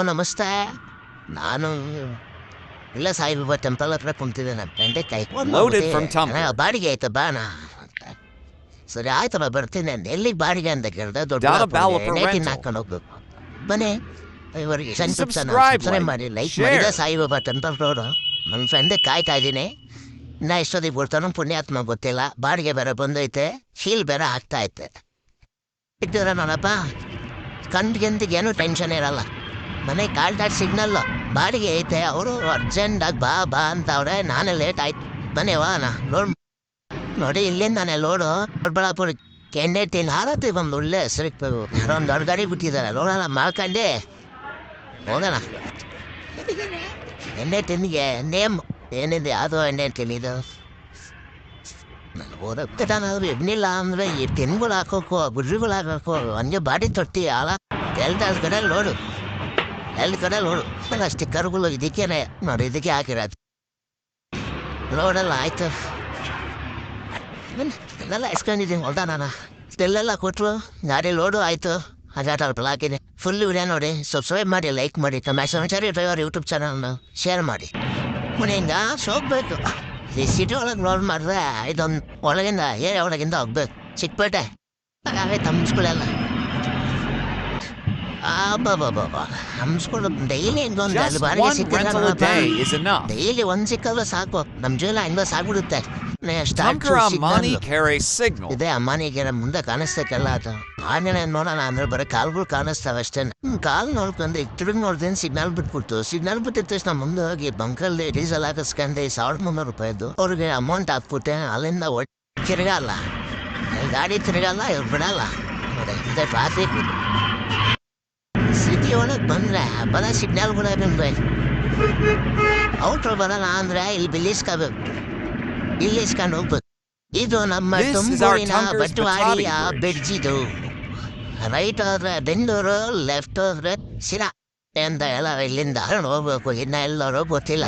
ನಮಸ್ತೆ. ನಾನು ಇಲ್ಲ ಸಾಯಿಬಾಬಾ ಟೆಂಪಲ್ ಹತ್ರ ಕುಂತಿದ್ದೆ ನನ್ನ ಫ್ರೆಂಡೆ ಕೈ. ಬಾಡಿಗೆ ಆಯ್ತು ಬಾನ ಸರಿ ಆಯ್ತಮ್ಮ ಬರ್ತೀನಿ. ಎಲ್ಲಿಗೆ ಬಾಡಿಗೆ ಅಂತ ಕೇಳಿದೆ ದೊಡ್ಡ ಹಾಕೊಂಡು ಹೋಗ್ಬೇಕು. ಬನ್ನಿ. ಇವರಿಗೆ ಸಬ್ಸ್ಕ್ರೈಬ್ ಮಾಡಿ ಲೈಕ್. ಮಾಡಿದೆ ಸಾಯಿಬಾಬಾ ಟೆಂಪಲ್ ಅವರು ನನ್ನ ಫ್ರೆಂಡೆ ಕಾಯ್ತಾ ಇದ್ದೀನಿ. ನಾ ಎಷ್ಟೊತ್ತಿಗೆ ಬಿಡ್ತಾನೋ ಪುಣ್ಯಾತ್ಮ ಗೊತ್ತಿಲ್ಲ. ಬಾಡಿಗೆ ಬೇರೆ ಬಂದೈತೆ. ಶೀಲ್ ಬೇರೆ ಆಗ್ತಾ ಐತೆ. ಇದ್ದೀರ ನೋಡಪ್ಪ ಕಂಡ್ಗೆಂದಿಗೆ ಏನೂ ಟೆನ್ಷನ್ ಇರಲ್ಲ. ಮನೆ ಕಾಲ್ದಾಟ್ ಸಿಗ್ನಲ್ಲು. ಬಾಡಿಗೆ ಐತೆ, ಅವರು ಅರ್ಜೆಂಟಾಗಿ ಬಾ ಬಾ ಅಂತವ್ರೆ, ನಾನೇ ಲೇಟ್ ಆಯ್ತು. ಬನ್ನಿ ವಾ ನಾ ಲೋಡ್ ನೋಡಿ ಇಲ್ಲಿಂದಾನೆ ಲೋಡು ದೊಡ್ಡಬಳ್ಳಾಪುರ ತಿನ್ ಹಾರತಿ ಬಂದು ಒಳ್ಳೆ ಹೆಸರಿಗೆ ಒಂದು ದೊಡ್ಡ ಗಾಡಿ ಬಿಟ್ಟಿದ್ದಾರೆ ನೋಡೋಣ ಮಾಡ್ಕೊಂಡೆ ಹೋಗೋಣ. ತಿನ್ನಿಗೆ ನೇಮ್ ಏನಿದೆ? ಯಾವುದು ಎಣ್ಣೆ ತಿನ್ನಿದು ಓದಕ್ಕೆ ನಾನು ಎಣ್ಣಿಲ್ಲ ಅಂದರೆ ಈ ತಿನ್ಗಳು ಹಾಕೋಕು ಗುಡ್ರಿಗಳು ಹಾಕೋಕು, ಹಂಗೆ ಬಾಡಿ ತೊಟ್ಟಿ, ಅಲ್ಲ. ಎಲ್ಲ ಕಡೆ ಲೋಡು ಎಲ್ಲ ಕಡೆ ನೋಡು ಅಷ್ಟೇ ಸ್ಟಿಕ್ಕರ್ಗಳು ಇದಕ್ಕೇನೆ ನೋಡಿ ಇದಕ್ಕೆ ಹಾಕಿರೋದು. ನೋಡಲ್ಲ ಆಯ್ತು. ಎಲ್ಲ ಇಸ್ಕೊಂಡಿದ್ದೀನಿ ಹೊಲ್ದ ನಾನು. ಸ್ಟೆಲ್ಲೆಲ್ಲ ಕೊಟ್ಟರು ಗಾಡಿ ಲೋಡು ಆಯಿತು. ಹಜಾರ್ ಅಲ್ಪ ಹಾಕಿದೆ ಫುಲ್ ವಿಡಿಯೋ ನೋಡಿ. ಸಬ್ಸ್ಕ್ರೈಬ್ ಮಾಡಿ ಲೈಕ್ ಮಾಡಿ ತಮ್ಮ ಸಮಾಚಾರಿ ಡ್ರೈವರ್ ಯೂಟ್ಯೂಬ್ ಚಾನಲ್ನ ಶೇರ್ ಮಾಡಿ. ಮನೆಯಿಂದ ಸೋಗ್ಬೇಕು ಈ ಸಿಟಿ ಒಳಗೆ ಲೋಡ್ ಮಾಡಿದ್ರೆ ಇದೊಂದು ಒಳಗಿಂದ, ಏ, ಒಳಗಿಂದ ಹೋಗ್ಬೇಕು. ಚಿಕ್ಕಪೇಟೆ. ಹಾಗಾಗಿ ತಮ್ಮ ಸ್ಕೂಲೆಲ್ಲ ಡೈಲಿ ಇನ್ನೊಂದು ಅಲ್ಲಿ ಬಾರಿಗೆ a day ಸಿಕ್ಕಿದ್ರೆ is enough. ಡೈಲಿ ಒಂದ್ ಸಿಕ್ಕಲ್ಲ ಸಾಕು. ನಮ್ ಜೀವನ ಹಿಂಗ ಆಗ್ಬಿಡುತ್ತೆ. Amani carry signal. ಇದೆ ಅಮ್ಮನಿಗೆ ಮುಂದೆ ಕಾಣಿಸ್ತೈತಲ್ಲ ಅದು. ಆಂಜನೇಯ ನೋಡೋಣ ಅಂದ್ರೆ ಬರೀ ಕಾಲ್ಗಳು ಕಾಣಿಸ್ತಾವೆ ಅಷ್ಟೇ. ಕಾಲ್ ನೋಡ್ಕೊಂಡು ತಿರುಗಿ ನೋಡ್ದೇನು ಸಿಗ್ನಲ್ ಬಿಟ್ಬಿಡ್ತು? ಸಿಗ್ನಲ್ ಬಿಟ್ಟಿದ ತಕ್ಷಣ ಮುಂದೆ ಹೋಗಿ ಬಂಕಲ್ಲಿ ಡೀಸೆಲ್ ಹಾಕಿಸ್ಕೊಂಡೆ ಸಾವಿರದ ಮುನ್ನೂರು ರೂಪಾಯಿದು ಅವ್ರಿಗೆ ಅಮೌಂಟ್ ಹಾಕ್ಬಿಟ್ಟೆ. ಅಲ್ಲಿಂದ ಒಟ್ ತಿರುಗಲ್ಲ. ಈ ಗಾಡಿ ತಿರುಗಲ್ಲ ಇವ್ರು ಬಿಡಲ್ಲ. ನೋಡಿ ಇದೆ ಟ್ರಾಫಿಕ್ ಸಿಟಿ ಒಳಗೆ ಬಂದ್ರೆ ಬರ ಸಿಗ್ನಲ್ ಬಂದ್ರೆ ಔಟ್ರ್ ಬರಲ್ಲ ಅಂದ್ರೆ ಇಲ್ಲಿ ಬಿಲ್ಲಿಸ್ಕೋಬೇಕು ಇಲ್ಲಿ ಇಸ್ಕೊಂಡು ಹೋಗ್ಬೇಕು. ಇದು ನಮ್ಮ ತುಂಬೂರಿನ ಬ್ರಿಡ್ಜ್ ಇದು. ರೈಟ್ ಹೋದ್ರೆ ಬೆಂಗಳೂರು ಲೆಫ್ಟ್ ಹೋದ್ರೆ ಸಿರಾ ಅಂತ ಎಲ್ಲ ಇಲ್ಲಿಂದ ಹರಣ ಹೋಗ್ಬೇಕು. ಇನ್ನ ಎಲ್ಲರೂ ಗೊತ್ತಿಲ್ಲ.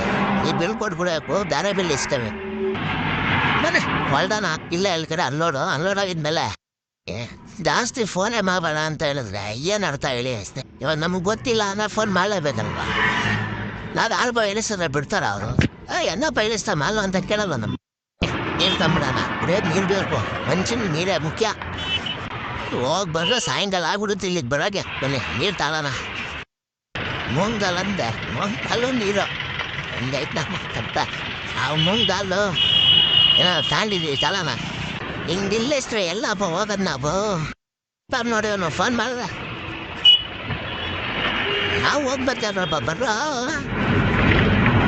ಈ ಬಿಲ್ ಬಿಡಬೇಕು ಬೇರೆ ಬಿಲ್ ಇಸ್ತೇವೆ ಬನ್ನಿ ಹೊಲ್ದಾನ ಇಲ್ಲ ಕಡೆ ಅನ್ಲೋಡು. ಅನ್ಲೋಡ್ ಆಗಿದ್ಮೇಲೆ ಜಾಸ್ತಿ ಫೋನೇ ಮಾಡಬೇಡ ಅಂತ ಹೇಳಿದ್ರೆ ಏನು ಅರ್ಥ ಹೇಳಿ ಅಷ್ಟೇ. ಇವಾಗ ನಮ್ಗೆ ಗೊತ್ತಿಲ್ಲ ಅನ್ನೋ ಫೋನ್ ಮಾಡಲೇಬೇಕಲ್ವ? ನಾನು ಆಲ್ಬ ಇಳಿಸಿದ್ರೆ ಬಿಡ್ತಾರ ಅವರು? ಏನಪ್ಪ ಇಳಿಸ್ತಾ ಮಾಲು ಅಂತ ಕೇಳಲ್ಲ ನಮ್ಮ ನೀರು ತಂಬಿಡೋಣ ಬರೇ ನೀರು ಬೇಕು. ಮನುಷ್ಯನ ನೀರೇ ಮುಖ್ಯ. ಹೋಗಿ ಬರೋ ಸಾಯಂಕಾಲ ಆಗ್ಬಿಡುತ್ತೆ ಇಲ್ಲಿಗೆ ಬರೋಗೆ ಬನ್ನಿ, ನೀರು ತಾಳೋಣ. ಮೂಂಗಲ್ ಅಂದೆ ಮೂಂಗಲ್ಲು ನೀರು. ಹಂಗೈತೆ ನಮ್ಮ ಕಟ್ಟ. ಆ ಮೂಂಗಲ್ಲು ಏನೋ ತಾಂಡಿದ್ದೀವಿ ತಾಳೋಣ. ಹಿಂಗೆ ಇಲ್ಲಿಸ್ರೆ ಎಲ್ಲಪ್ಪ ಹೋಗೋದು ನಾವು. ಪಾಪ ನೋಡಿ ಅವನು ಫೋನ್ ಮಾಡಿದೆ. ನಾವು ಹೋಗ್ಬೇಕಾದ್ರಪ್ಪ ಬರ್ರೋ.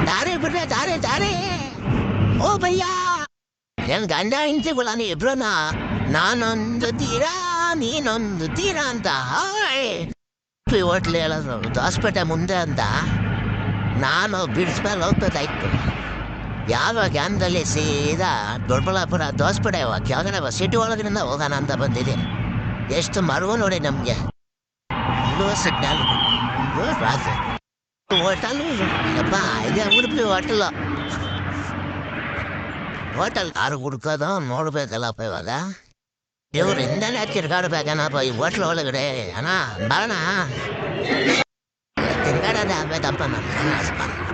ದಾರಿ ಬಿಡ್ರೆ, ದಾರಿ ದಾರಿ. ಓ ಭಯ್ಯ. ಏನ್ ಗಂಡ ನೀ ಇಬ್ರನ? ನಾನೊಂದು ತೀರಾ, ನೀನೊಂದು ತೀರಾ ಅಂತ. ಹಾಯ್. ಹೋಟ್ಲ್ ಹೇಳಿದ್ರು ದಾಸ್ಪೇಟೆ ಮುಂದೆ ಅಂತ. ನಾನು ಬಿಡ್ಸ್ಮೇಲೆ ಹೋಗ್ಬೇಕಾಯ್ತು. ಯಾವ ಗ್ಯಾಮ್ದಲ್ಲಿ ಸೀದಾ ದೊಡ್ಡಬಳ್ಳಾಪುರ ದೋಸ್ಪೇಟೆ ಕೆಳಗಡೆ ಸಿಟಿ ಒಳಗಿನಿಂದ ಹೋಗೋಣ ಅಂತ ಬಂದಿದ್ದೀನಿ ಎಷ್ಟು ಮರವು ನೋಡಿ ನಮಗೆ. ಇಲ್ಲೂ ಸಿಗ್ನಲ್. ರಾತ್ರಿ. ಹೋಟಲ್? ಅಪ್ಪ ಇದೆ ಉಡುಪಿ ಹೋಟೆಲ್. ಹೋಟೆಲ್ ಯಾರು ಹುಡ್ಕೋದು ನೋಡ್ಬೇಕಲ್ಲಪ್ಪ ಇವಾಗ. ಇವ್ರಿಂದನೇ ತಿರ್ಗಾಡ್ಬೇಕನಪ್ಪ ಈ ಹೋಟ್ಲ್ ಒಳಗಡೆ. ಅಣ್ಣ, ಬರೋಣ. ತಿರ್ಗಾಡೋದೇ ಆಗ್ಬೇಕಪ್ಪ ನಮ್ಮ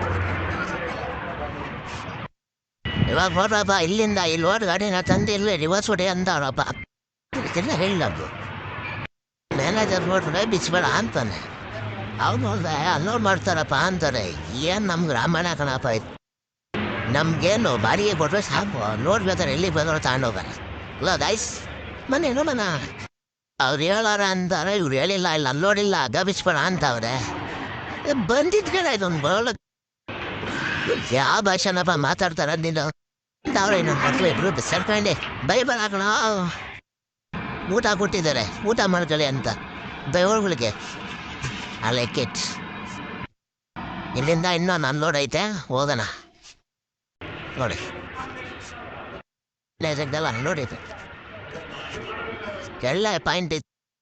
ಇವಾಗ ನೋಡ್ರಪ್ಪ ಇಲ್ಲಿಂದ ಇಲ್ಲಿ ಹೋದ ಗಾಡಿನ ತಂದು ಇಲ್ಲಿ ರಿವರ್ಸ್ ಹೊಡೆ ಅಂದವ್ರಪ್ಪ ಇದನ್ನ ಮ್ಯಾನೇಜರ್ ನೋಡ್ರೆ ಬಿಚ್ಬೇಡ ಅಂತಾನೆ. ಅವ್ನು ನೋಡ್ದೆ ಮಾಡ್ತಾರಪ್ಪ ಅಂತಾರೆ. ಏನು ನಮ್ಗೆ ರಾಮಾಯಣ ಕಣಪ್ಪ ಇದು? ನಮ್ಗೇನು ಬಾಡಿಗೆ ಕೊಟ್ಟರೆ ಸಾಕು. ನೋಡ್ಬೇಕಾರೆ ಎಲ್ಲಿಗೆ ಬೇಕಾದ್ರೆ ತಗೊಂಡೋಗಾರ ಅಲ್ಲ ದೈಸ್ ಮನೇನು ಮನ ಅವ್ರು ಹೇಳಾರ ಅಂತಾರೆ ಇವ್ರು ಹೇಳಿಲ್ಲ, ಇಲ್ಲ ಅಲ್ಲೋಡಿಲ್ಲ ಗಬಿಸ್ಬೇಡ ಅಂತವ್ರೆ ಬಂದಿದ್ ಕಡೆ ಇದೊಂದು ಬಹಳ ಯಾವ ಭಾಷೆನಪ್ಪ ಮಾತಾಡ್ತಾರ ನೀನು? ಅವ್ರೆ ಇನ್ನೊಂದು ಮಕ್ಕಳು ಇಬ್ರು ಬಿಸಾಡ್ಕೊಂಡೆ. ಬೈ ಹಾಕೋಣ ಊಟ ಕೊಟ್ಟಿದ್ದಾರೆ. ಊಟ ಮಾಡ್ಕೊಳ್ಳಿ ಅಂತ. ದೈವಗಳಿಗೆ ಐ ಕೆಟ್ ಇಲ್ಲಿಂದ ಇಲ್ಲಿಂದ ಇನ್ನೊಂದು ಲೋಡ್ ಐತೆ. ಹೋಗೋಣ. ನೋಡಿ. ಜಾಗದಲ್ಲಿ ಅನ್ಲೋಡ್ ಐತೆ. ಎಲ್ಲ ಪಾಯಿಂಟ್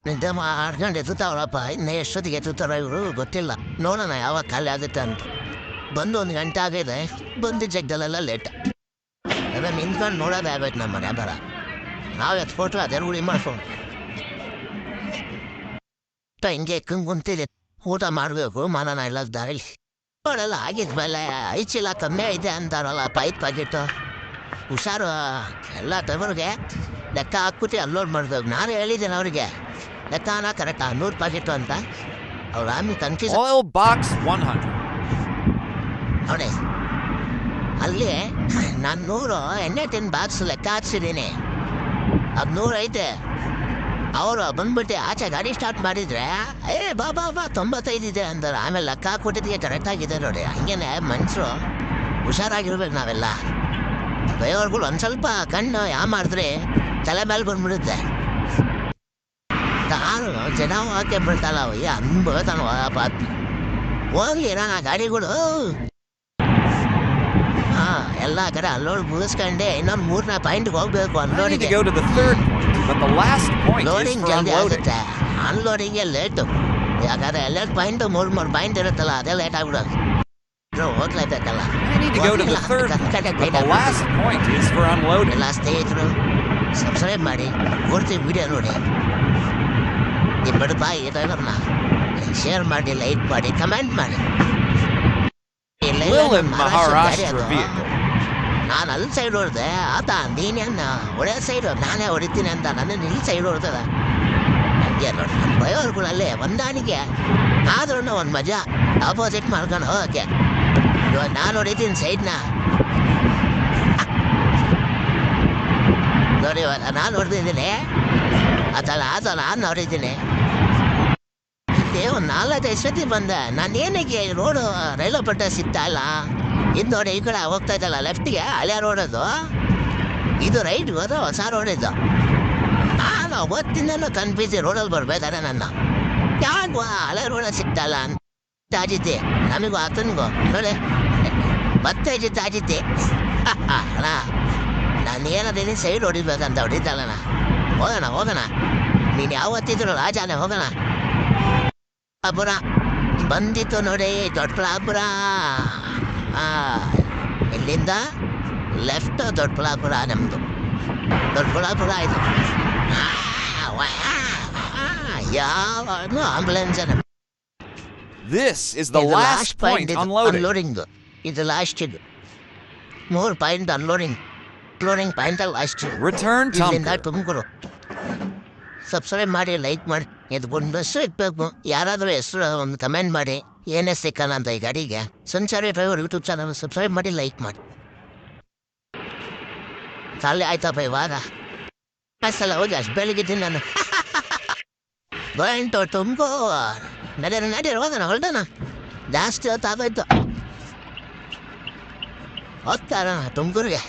ನಿದ್ದೆ ಮಾಡ್ಕೊಂಡು ಎತ್ತುತ್ತಾವಳಪ್ಪ ಇನ್ನು ಎಷ್ಟೊತ್ತಿಗೆ ಎತ್ತುತ್ತಾರ ಇವರು ಗೊತ್ತಿಲ್ಲ. ನೋಡೋಣ ಯಾವಾಗ ಖಾಲಿ ಆಗುತ್ತೆ ಅಂತ. ಬಂದು ಒಂದು ಗಂಟೆ ಆಗಿದೆ. ಬಂದು ಜಗ್ದಲ್ಲೆಲ್ಲ ಲೇಟ್ ಅದೇ ನಿಂತ್ಕೊಂಡು ನೋಡೋದೇ ಆಗೋಯ್ತು ನಮ್ಮ ಮನೆ ಬರ ನಾವು ಎತ್ಕೊಟ್ರೆ ಅದೇ ರೂಢಿ ಮಾಡ್ಕೊಂಡು ಹಿಂಗೆ ಕಂಗ್ ಕುಂತಿದೆ. ಊಟ ಮಾಡಬೇಕು ಮನನ ಇಲ್ಲ ದಾರಿ. ನೋಡಲ್ಲ ಆಗಿದ್ಮೇಲೆ ಐದು ಚೀಲ ಕಮ್ಮಿ ಐತೆ ಅಂತಾರಲ್ಲ ಪೈಪ್ ಪಾಕಿಟ್ಟು ಹುಷಾರು ಎಲ್ಲ ತಗೊಳ್ಗೆ ಲೆಕ್ಕ ಹಾಕ್ಬಿಟ್ಟು ಅಲ್ಲೋಡ್ ಮಾಡ್ಬೇಕು. ನಾನು ಹೇಳಿದ್ದೇನೆ ಅವರಿಗೆ. ಲೆಕ್ಕನ ಕರೆಕ್ಟ್ ನೂರು ಪಾಕಿಟ್ಟು ಅಂತ. ಅವ್ರು ಆಮೇಲೆ ಕನ್ಫ್ಯೂಸ್ ಬಾಕ್ಸ್ ಒನ್ 100. ನೋಡಿ. ಅಲ್ಲಿ ನಾನು ನೂರು ಎಣ್ಣೆ ತಿನ್ ಬಾಕ್ಸ್ ಲೆಕ್ಕ ಹಾಕ್ಸಿದ್ದೀನಿ ಅದು ನೂರು ಐತೆ. ಅವರು ಬಂದ್ಬಿಟ್ಟು ಆಚೆ ಗಾಡಿ ಸ್ಟಾರ್ಟ್ ಮಾಡಿದ್ರೆ, ಏ, ಬಾ ಬಾ ಬಾ, ತೊಂಬತ್ತೈದು ಇದೆ ಅಂದರು. ಆಮೇಲೆ ಲೆಕ್ಕ ಹಾಕ್ಬಿಟ್ಟಿದ್ದಕ್ಕೆ ಕರೆಕ್ಟಾಗಿದೆ ನೋಡಿ. ಹಂಗೇನೆ ಮನುಷ್ಯರು ಹುಷಾರಾಗಿರ್ಬೇಕು ನಾವೆಲ್ಲ. ಬಯೋರ್ಗಳು ಒಂದು ಸ್ವಲ್ಪ ಕಣ್ಣು ಯಾ ಮಾಡಿದ್ರೆ ತಲೆ ಮೇಲೆ ಬಂದ್ಬಿಡುತ್ತೆ. ತಾನು ಜನ ಹಾಕಿ ಬಿಡ್ತಾಳ ಈ ಅನ್ಬೋತಾನ ಹೋಗ್ಲಿ ನಾನು ಆ ಗಾಡಿಗಳು. ಎಲ್ಲ ಕಡೆ ಅಲ್ಲೋಡ್ ಮುಗಿಸ್ಕೊಂಡೆ ಇನ್ನೊಂದು ಮೂರ್ನ ಪಾಯಿಂಟ್ಗೆ ಹೋಗ್ಬೇಕು I need to ಅನ್ಲೋಡಿಗೆ go to the third point, but the last point is loading for ಜಲ್ದಿ unloading. ಆಗುತ್ತೆ ಅನ್ಲೋಡಿಂಗ್ಗೆ ಲೇಟು ಯಾಕಂದ್ರೆ ಎಲ್ಲೆರಡು ಪಾಯಿಂಟ್ ಮೂರು ಮೂರು ಪಾಯಿಂಟ್ ಇರುತ್ತಲ್ಲ ಅದೇ ಲೇಟ್ ಆಗ್ಬಿಡೋದು ಹೋಗ್ಲೇಬೇಕಲ್ಲ I need to go to the third point, but the last point is for unloading. ಎಲ್ಲ ಸ್ನೇಹಿತರು ಸಬ್ಸ್ಕ್ರೈಬ್ ಮಾಡಿ ಪೂರ್ತಿ ವಿಡಿಯೋ ನೋಡಿ ಈ ಬಡಪ ಇರೋರ್ನ ಶೇರ್ ಮಾಡಿ ಲೈಕ್ ಮಾಡಿ ಕಮೆಂಟ್ ಮಾಡಿ ಇಲ್ಲ ಇಲ್ಲ, Lilith ನಮ್ಮ ಮಹಾರಾಷ್ಟ್ರ ಗಾಡಿ Maharashtra ಅದು. vehicle. ನಾನು ಅಲ್ಲಿ ಸೈಡ್ ಹೊಡೆದೆ ಆತ ನೀನೇನ ಒಳ್ಳೆ ಸೈಡ್ ನಾನೇ ಹೊಡಿತೀನಿ ಅಂತ ನನ್ನ ಇಲ್ಲಿ ಸೈಡ್ ಹೊಡ್ತದ ಹಂಗೆ ನೋಡಿ, ನಮ್ಮ ಬಯೋರ್ಗಳಲ್ಲೇ ಹೊಂದಾಣಿಕೆ. ಆದ್ರೂ ಒಂದು ಮಜಾ ಆಪೋಸಿಟ್ ಮಾಡ್ಕೊಂಡು ಹೋಗಕ್ಕೆ. ಇವಾಗ ನಾನು ಹೊಡಿತೀನಿ ಸೈಡ್ನ. ನೋಡಿ ಇವಾಗ ನಾನು ಹೊಡೆದಿದ್ದೀನಿ. ಅದಲ್ಲ ಆತ ನಾನು ಹೊಡಿತೀನಿ. ಒಂದು ನಾಲ್ಕೈದು ಸತಿ ಬಂದೆ. ನಾನು ಏನಕ್ಕೆ ರೋಡು ರೈಲು ಪಟ್ಟ ಸಿಗ್ತಾ ಇಲ್ಲ? ಇದು ನೋಡಿ ಈ ಕಡೆ ಹೋಗ್ತಾ ಇದ್ದಲ್ಲ ಲೆಫ್ಟ್ಗೆ ಹಳೆ ರೋಡದು. ಇದು ರೈಟ್ ಹೋದ ಹೊಸ ರೋಡ್ ಇದು. ನಾನು ಅವತ್ತಿಂದನೂ ಕನ್ಫ್ಯೂಸಿ ರೋಡಲ್ಲಿ ಬರ್ಬೇಕಾರೆ ನನ್ನ. ಯಾಕೆ ಹಳೆ ರೋಡ ಸಿಗ್ತಲ್ಲ ಅಂತ. ಅಜಿತಿ ನಮಗೂ ಆತನಿಗೂ. ನೋಡಿ. ಮತ್ತೆ ಅಜಿತ್ ಅಜಿತಿ ಅಣ್ಣ ನಾನು ಏನದೀನಿ ಸೈಡ್ ಹೊಡಿಬೇಕಂತ ಹೊಡಿತಲ್ಲಣ್ಣ ಹೋಗೋಣ ಹೋಗೋಣ. ನೀನು ಯಾವತ್ತಿದ್ರು ರಾಜಾನೆ ಹೋಗೋಣ. ಅಬ್ಬುರ ಬಂದಿತ್ತು ನೋಡಿ ದೊಡ್ಡ ಆ, ಇಲ್ಲಿಂದ ಲೆಫ್ಟ್ ದೊಡ್ಡಬಳ್ಳಾಪುರ ನಮ್ಮದು ದೊಡ್ಡಬಳ್ಳಾಪುರ ಇದು ಆ, ವಾ, ಆ, ಯಾವ ambulance This is the last point unloading. Unloading ಇದು ಲಾಸ್ಟ್ ಇದು ಮೂರು point unloading unloading point last Return ಇಲ್ಲಿಂದ Tumker. ತುಮಕೂರು ಸಬ್ಸ್ಕ್ರೈಬ್ ಮಾಡಿ ಲೈಕ್ ಮಾಡಿ ಇದು ಒಂದು ಹೆಸರು ಇಟ್ಬೇಕು ಯಾರಾದರೂ ಹೆಸರು ಒಂದು ಕಮೆಂಟ್ ಮಾಡಿ ಏನೇ ಸಿಕ್ಕಲ್ಲ ಅಂತ ಈ ಗಾಡಿಗೆ Sanchari driver YouTube channel subscribe ಮಾಡಿ ಲೈಕ್ ಮಾಡಿ. ಸಾಲಿ ಆಯ್ತಪ್ಪ ಇವಾಗ ಸಲ ಹೋಗಿ ಅಷ್ಟು ಬೆಳಗಿದ್ದೀನಿ ನಾನು. ಗೋಯಿಂಟು ತುಂಬೋ ನಡೀರ ನಡೀರ ಹೋದಣ ಹೊರಡೋಣ. ಜಾಸ್ತಿ ಹೊತ್ತಾಗೋಯ್ತು ಹೋಗ್ತಾರ ತುಮಕೂರಿಗೆ.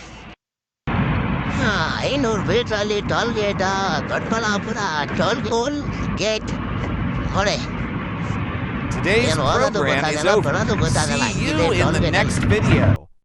ಐನೂರು ಮೀಟ್ರಲ್ಲಿ toll gate Doddaballapura toll toll gate ನೋಡಿ Today's program is over. See you in the next video.